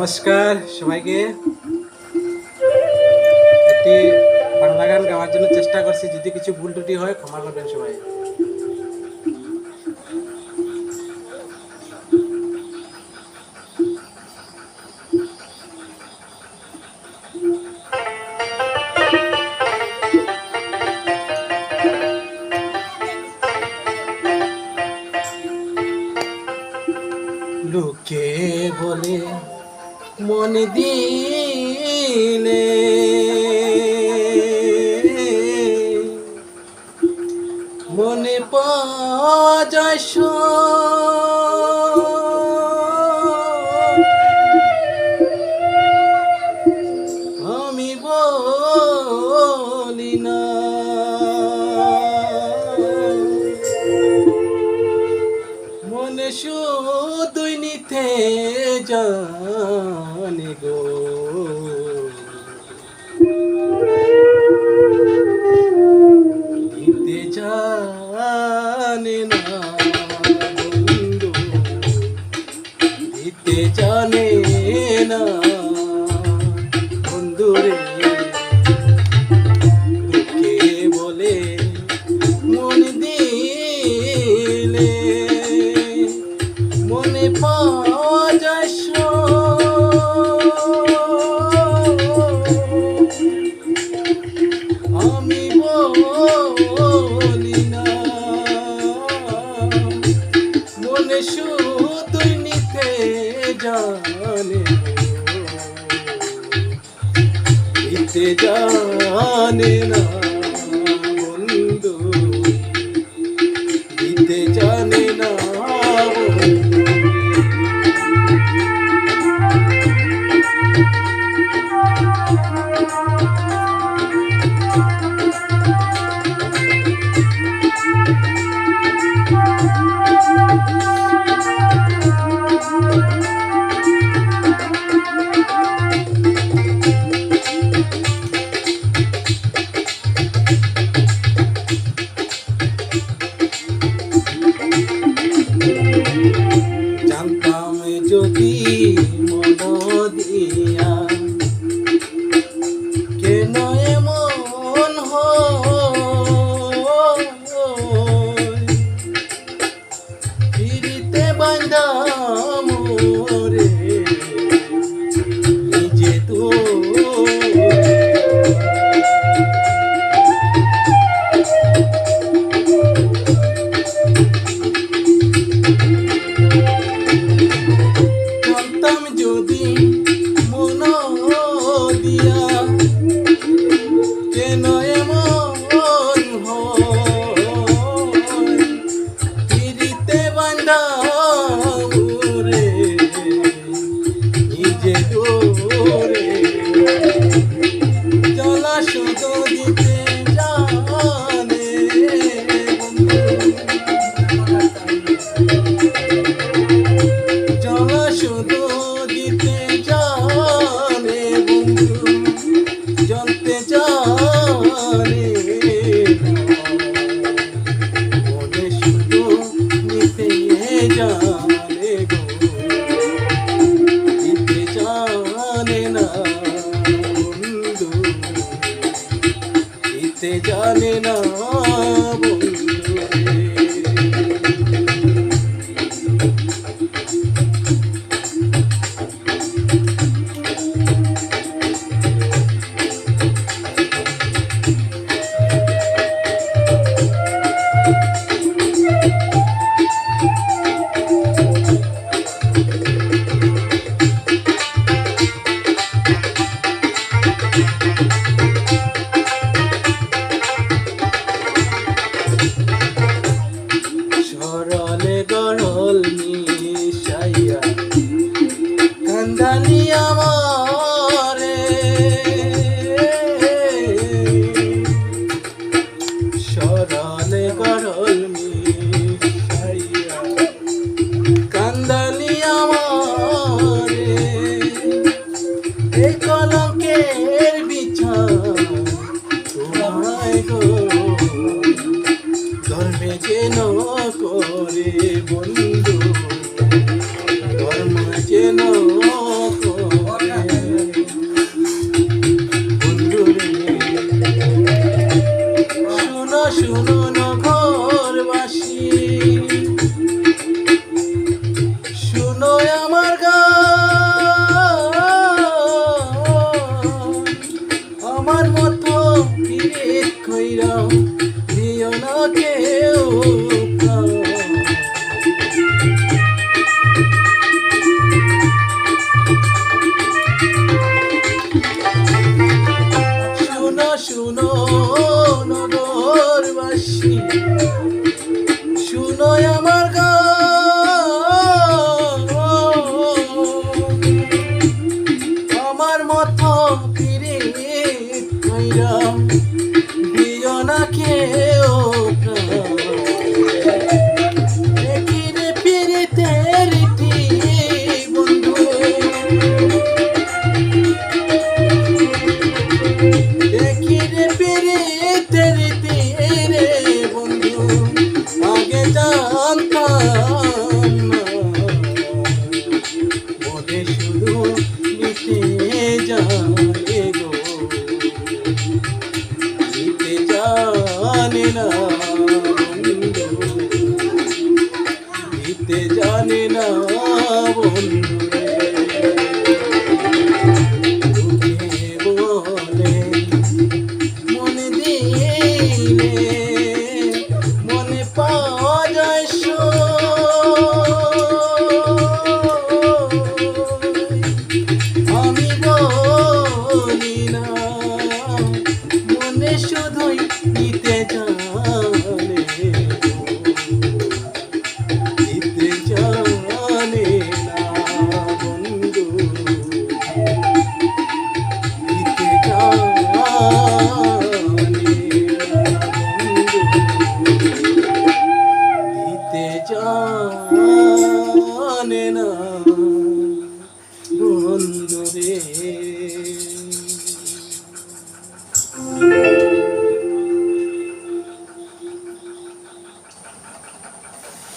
নমস্কার সবাইকে। একটি বাংলা গান গাওয়ার জন্য চেষ্টা করছি, যদি কিছু ভুল ত্রুটি হয় ক্ষমা করবেন সবাই। লোকে বলে মন দিলে। মনে পাওয়া জানে না বন্ধু, দিতে জানে না বন্ধুরে লোকে বলে, মন দিলে মনে পাওয়া যায়। আমি জানে না যদি জানে গানে করল মি কান্দানি আমার। এই কলঙ্কের বিছা তোমায় গো। ধর্মে যেন করে বন্ধু ফিরে দিও না কে? জানে না। বন্ধু রে